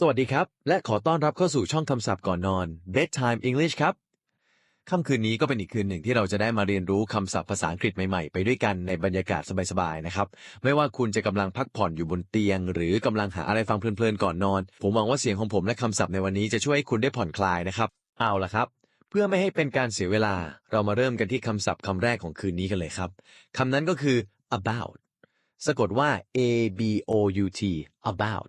สวัสดีครับ และขอต้อนรับเข้าสู่ช่องคำศัพท์ก่อนนอน Bedtime English ครับค่ำคืนนี้ก็เป็นอีกคืนหนึ่งที่เราจะได้มาเรียนรู้คำศัพท์ภาษาอังกฤษใหม่ๆ ไปด้วยกันในบรรยากาศสบายๆนะครับ ไม่ว่าคุณจะกำลังพักผ่อนอยู่บนเตียง หรือกำลังหาอะไรฟังเพลินๆก่อนนอน ผมหวังว่าเสียงของผมและคำศัพท์ในวันนี้จะช่วยให้คุณได้ผ่อนคลายนะครับ เอาละครับ เพื่อไม่ให้เป็นการเสียเวลา เรามาเริ่มกันที่คำศัพท์คำแรกของคืนนี้กันเลยครับคำนั้นก็คือ about สะกดว่า a b o u t about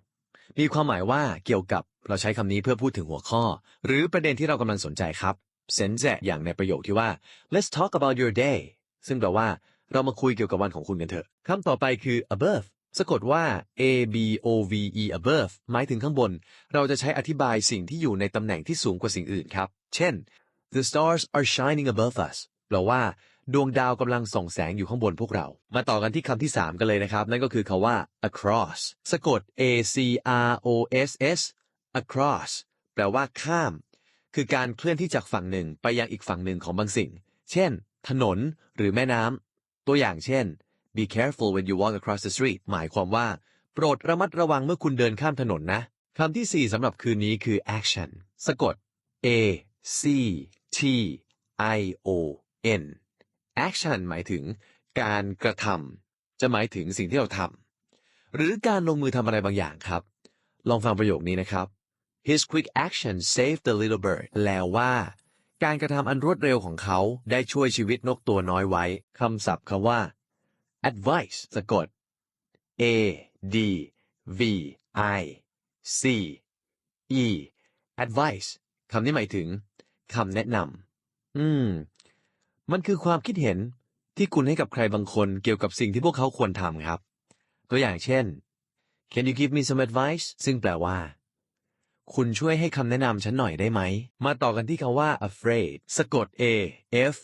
มีความหมายว่าเกี่ยวกับเราใช้คำนี้เพื่อพูดถึงหัวข้อ หรือประเด็นที่เรากำลังสนใจครับเซนเซอย่างในประโยคที่ว่า let's talk about your day ซึ่งแปลว่าเรามาคุยเกี่ยวกับวันของคุณกันเถอะคำต่อไปคือ above สะกดว่า a b o v e above หมายถึงข้างบน เราจะใช้อธิบายสิ่งที่อยู่ในตำแหน่งที่สูงกว่าสิ่งอื่นครับ เช่น the stars are shining above us แปลว่า ดวงดาวกำลังส่องแสงอยู่ข้างบนพวกเรา มาต่อกันที่คำที่ 3 กันเลยนะครับ นั่นก็คือคาว่า across สะกด a c r o s s across แปลว่าข้าม คือการเคลื่อนที่จากฝั่งหนึ่งไปยังอีกฝั่งหนึ่งของบางสิ่ง เช่น ถนนหรือแม่น้ำ ตัวอย่างเช่น be careful when you walk across the street หมายความว่า โปรดระมัดระวังเมื่อคุณเดินข้ามถนนนะคำที่ 4สำหรับคืนนี้คือ action สะกด a c t i o n action หมายถึงการกระทำจะหมายถึงสิ่งที่เราทำหรือการลงมือทำอะไรบางอย่างครับ ลองฟังประโยคนี้นะครับ His quick action saved the little bird แปลว่า การกระทำอันรวดเร็วของเขาได้ช่วยชีวิตนกตัวน้อยไว้คำศัพท์คำว่า advice สะกด a d v i c e advice คำนี้หมายถึงคำแนะนำอืม มันคือความคิดเห็นที่คุณให้กับใครบางคนเกี่ยวกับสิ่งที่พวกเขาควรทำครับ ตัวอย่างเช่น Can you give me some advice ซึ่งแปลว่า คุณช่วยให้คำแนะนำฉันหน่อยได้ไหม มาต่อกันที่คำว่า afraid สะกด a f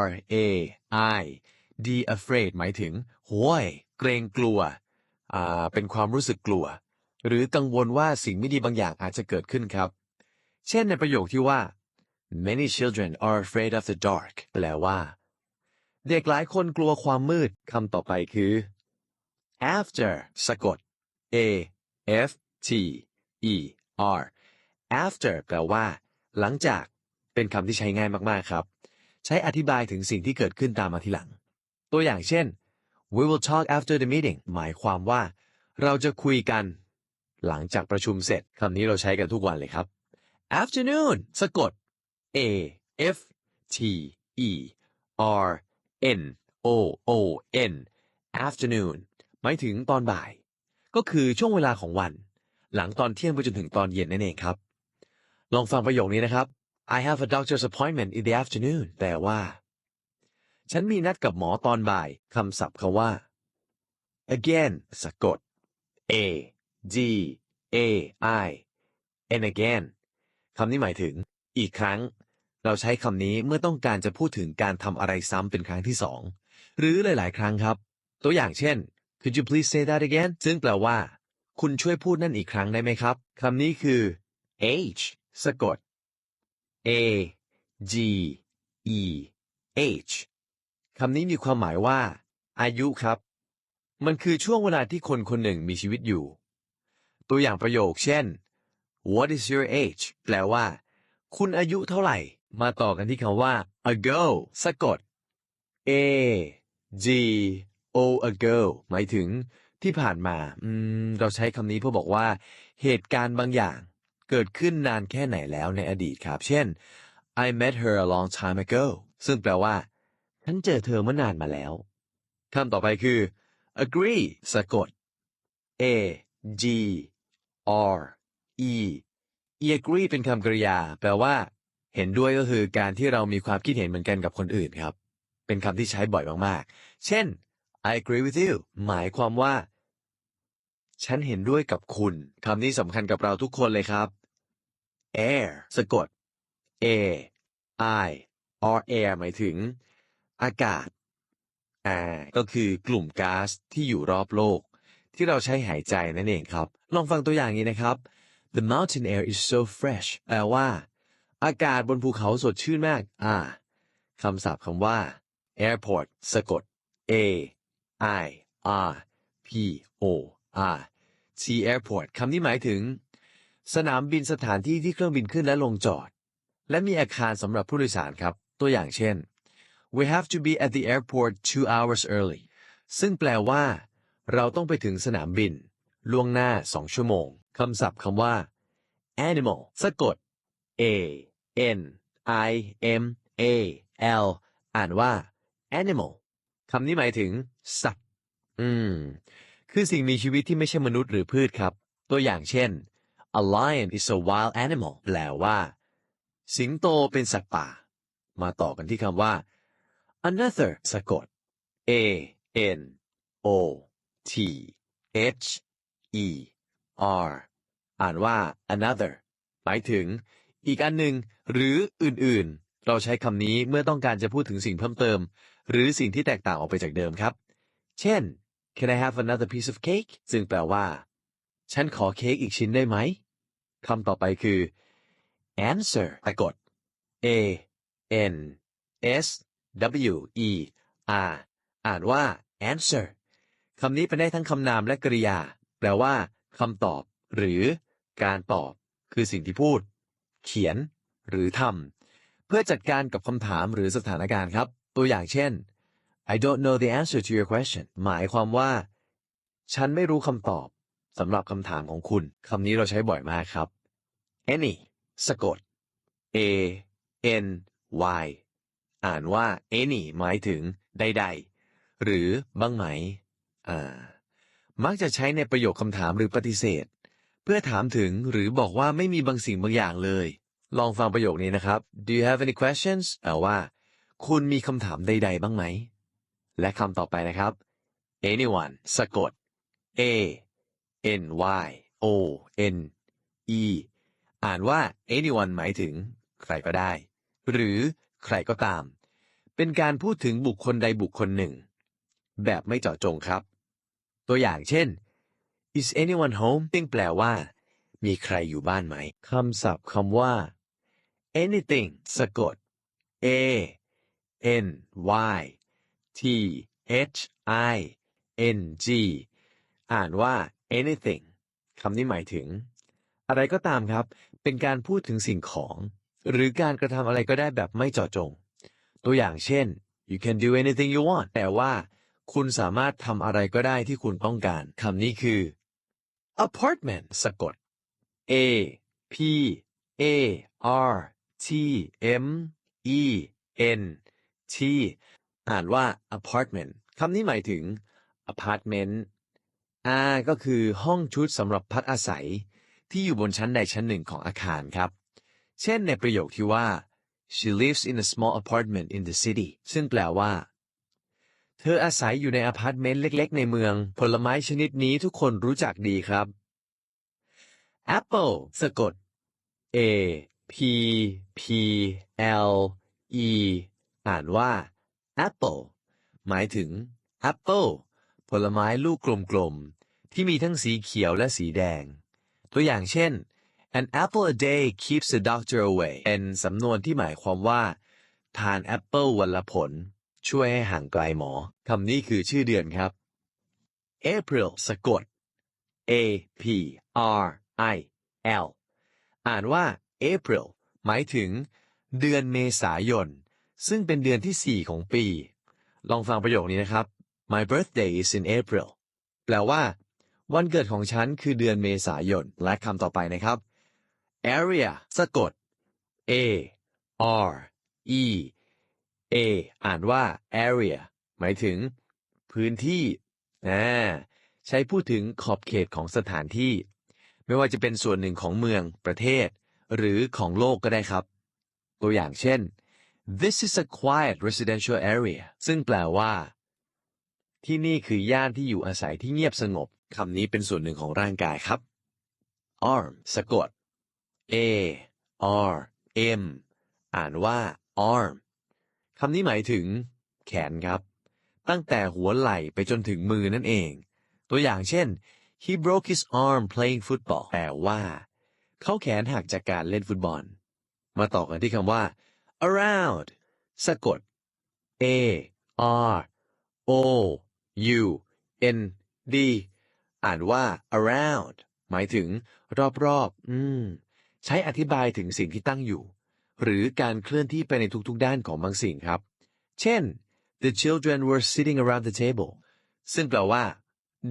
r a i d afraid หมายถึงโห้ยเกรงกลัวอ่าเป็นความรู้สึกกลัว หรือกังวลว่าสิ่งไม่ดีบางอย่างอาจจะเกิดขึ้นครับ เช่นในประโยคที่ว่า many children are afraid of the dark แปลว่า เด็กหลายคนกลัวความมืดคำต่อไปคือ after สะกด a f t e r after แปลว่า หลังจาก เป็นคำที่ใช้ง่ายมากๆครับ ใช้อธิบายถึงสิ่งที่เกิดขึ้นตามมาทีหลัง ตัวอย่างเช่น we will talk after the meeting หมายความว่า เราจะคุยกัน หลังจากประชุมเสร็จคำนี้เราใช้กันทุกวันเลยครับ afternoon สะกด A F T E R N O O N afternoon หมายถึงตอนบ่าย ก็คือช่วงเวลาของวัน หลังตอนเที่ยงไปจนถึงตอนเย็นนั่นเองครับ ลองฟังประโยคนี้นะครับ I have a doctor's appointment in the afternoon แปลว่า ฉันมีนัดกับหมอตอนบ่ายคำศัพท์คำว่า again สะกด A G A I and again คำนี้หมายถึง อีกครั้ง เราใช้คำนี้เมื่อต้องการจะพูดถึงการทำอะไรซ้ำเป็นครั้งที่สองหรือหลาย ๆ ครั้งครับ ตัวอย่างเช่น could you please say that again ซึ่งแปลว่า คุณช่วยพูดนั่นอีกครั้งได้ไหมครับคำนี้คือ age สะกด a g e h คำนี้มีความหมายว่า อายุครับ มันคือช่วงเวลาที่คนคนหนึ่งมีชีวิตอยู่ ตัวอย่างประโยคเช่น what is your age แปลว่า คุณอายุเท่าไหร่ มาต่อกันที่คำว่า ago สะกด a g o ago หมายถึงที่ผ่านมา อืม เราใช้คำนี้เพื่อบอกว่า เหตุการณ์บางอย่างเกิดขึ้นนานแค่ไหนแล้วในอดีตครับ เช่น I met her a long time ago ซึ่งแปลว่า ฉันเจอเธอเมื่อนานมาแล้วคำต่อไปคือ agree สะกด a g r e e agree เป็นคำกริยา แปลว่า เห็นด้วยก็คือการที่เรามีความคิดเห็นเหมือนกันกับคนอื่นครับ เป็นคำที่ใช้บ่อยมากๆ เช่น I agree with you หมายความว่า ฉันเห็นด้วยกับคุณคำนี้สำคัญกับเราทุกคนเลยครับ air สะกด a i r air หมายถึง อากาศอ่าก็คือกลุ่มก๊าซที่อยู่รอบโลก ที่เราใช้หายใจนั่นเองครับ ลองฟังตัวอย่างนี้นะครับ The mountain air is so fresh แปลว่า อากาศบนภูเขาสดชื่นมาก อ่าคำศัพท์คำว่า airport สะกด a i r p o r t airport คำนี้หมายถึง สนามบินสถานที่ที่เครื่องบินขึ้นและลงจอด และมีอาคารสำหรับผู้โดยสารครับ ตัวอย่างเช่น we have to be at the airport two hours early ซึ่งแปลว่า เราต้องไปถึงสนามบิน ล่วงหน้าสองชั่วโมง คำศัพท์คำว่า animal สะกด a n i m a l อ่านว่า animal คำนี้หมายถึง สัตว์ อืม คือสิ่งมีชีวิตที่ไม่ใช่มนุษย์หรือพืชครับ ตัวอย่างเช่น a lion is a wild animal แปลว่า สิงโตเป็นสัตว์ป่า มาต่อกันที่คำว่า another สะกด a n o t h e r อ่านว่า another หมายถึง อีกอันหนึ่งหรืออื่นๆ เราใช้คำนี้เมื่อต้องการจะพูดถึงสิ่งเพิ่มเติม หรือสิ่งที่แตกต่างออกไปจากเดิมครับ เช่น can I have another piece of cake ซึ่งแปลว่า ฉันขอเค้กอีกชิ้นได้ไหมคำต่อไปคือ answer สะกด a n s w e r อ่านว่า answer คำนี้เป็นได้ทั้งคำนามและกริยา แปลว่าคำตอบ หรือ การตอบ คือสิ่งที่พูด เขียน หรือทำเพื่อจัดการกับคำถามหรือสถานการณ์ครับ ตัวอย่างเช่น I don't know the answer to your question หมายความว่า ฉันไม่รู้คำตอบสำหรับคำถามของคุณคำนี้เราใช้บ่อยมากครับ any สะกด a n y อ่านว่า any หมายถึงใดๆ หรือบ้างไหม อ่า มักจะใช้ในประโยคคำถามหรือปฏิเสธ เพื่อถามถึงหรือบอกว่าไม่มีบางสิ่งบางอย่างเลย ลองฟังประโยคนี้นะครับ Do you have any questions แปลว่า คุณมีคำถามใด ๆ บ้างไหม และคำต่อไปนะครับ anyone สะกด a n y o n e อ่านว่า anyone หมายถึง ใครก็ได้ หรือใครก็ตาม เป็นการพูดถึงบุคคลใดบุคคลหนึ่ง แบบไม่เจาะจงครับ ตัวอย่างเช่น is anyone home ซึ่งแปลว่า มีใครอยู่บ้านไหม คำศัพท์คำว่า anything สะกด a n y t h i n g อ่านว่า anything คำนี้หมายถึง อะไรก็ตามครับ เป็นการพูดถึงสิ่งของ หรือการกระทำอะไรก็ได้แบบไม่เจาะจง ตัวอย่างเช่น you can do anything you want แต่ว่า คุณสามารถทำอะไรก็ได้ที่คุณต้องการ คำนี้คือ apartment สะกด a p a r t m e n t อ่านว่า apartment คำนี้หมายถึง apartment R ก็คือห้องชุดสำหรับพักอาศัย ที่อยู่บนชั้นใดชั้นหนึ่งของอาคารครับ เช่นในประโยคที่ว่า she lives in a small apartment in the city ซึ่งแปลว่า เธออาศัยอยู่ในอพาร์ตเมนต์เล็กๆ ในเมือง ผลไม้ชนิดนี้ทุกคนรู้จักดีครับ Apple สะกด A P P L E อ่านว่า Apple หมายถึง Apple ผลไม้ลูกกลมๆ ที่มีทั้งสีเขียวและสีแดง ตัวอย่างเช่น an apple a day keeps the doctor away เป็นสำนวนที่หมายความว่า ทานแอปเปิลวันละผล ช่วยให้ห่างไกลหมอ คำนี้คือชื่อเดือนครับ April สะกด A P R I L อ่านว่า April หมายถึง เดือนเมษายน ซึ่งเป็นเดือนที่ 4 ของปี ลองฟังประโยคนี้นะครับ My birthday is in April แปลว่า วันเกิดของฉันคือเดือนเมษายน และคำต่อไปนะครับ area สะกด a r e a อ่านว่า area หมายถึง พื้นที่อ่าใช้พูดถึงขอบเขตของสถานที่ ไม่ว่าจะเป็นส่วนหนึ่งของเมืองประเทศ หรือของโลกก็ได้ครับ ตัวอย่างเช่น this is a quiet residential area ซึ่งแปลว่า ที่นี่คือย่านที่อยู่อาศัยที่เงียบสงบคำนี้เป็นส่วนหนึ่งของร่างกายครับ arm สะกด a r m อ่านว่า arm คำนี้หมายถึง แขนครับ ตั้งแต่หัวไหล่ไปจนถึงมือนั่นเอง ตัวอย่างเช่น he broke his arm playing football แปลว่า เขาแขนหักจากการเล่นฟุตบอล มาต่อกันที่คำว่า around สะกด a r o u n d อ่านว่า around หมายถึง รอบๆ อืม ใช้อธิบายถึงสิ่งที่ตั้งอยู่ หรือการเคลื่อนที่ไปในทุกๆด้านของบางสิ่งครับ เช่น the children were sitting around the table ซึ่งแปลว่า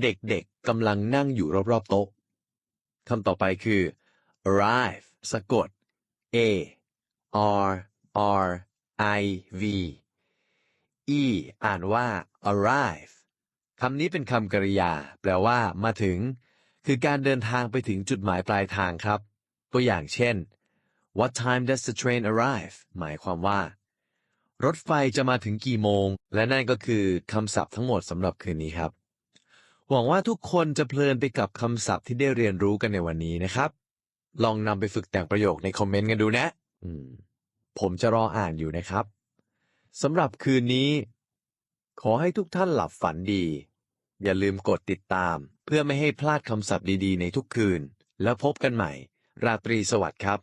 เด็กๆกำลังนั่งอยู่รอบๆโต๊ะคำต่อไปคือ arrive สะกด a r r i v e อ่านว่า arrive คำนี้เป็นคำกริยา แปลว่า มาถึง คือการเดินทางไปถึงจุดหมายปลายทางครับ ตัวอย่างเช่น What time does the train arrive หมายความว่า รถไฟจะมาถึงกี่โมง และนั่นก็คือคำศัพท์ทั้งหมดสำหรับคืนนี้ครับ หวังว่าทุกคนจะเพลินไปกับคำศัพท์ที่ได้เรียนรู้กันในวันนี้นะครับ ลองนำไปฝึกแต่งประโยคในคอมเมนต์กันดูนะ อืม ผมจะรออ่านอยู่นะครับสำหรับคืนนี้ ขอให้ทุกท่านหลับฝันดี อย่าลืมกดติดตาม เพื่อไม่ให้พลาดคำศัพท์ดีๆ ในทุกคืน แล้วพบกันใหม่ ราตรีสวัสดิ์ครับ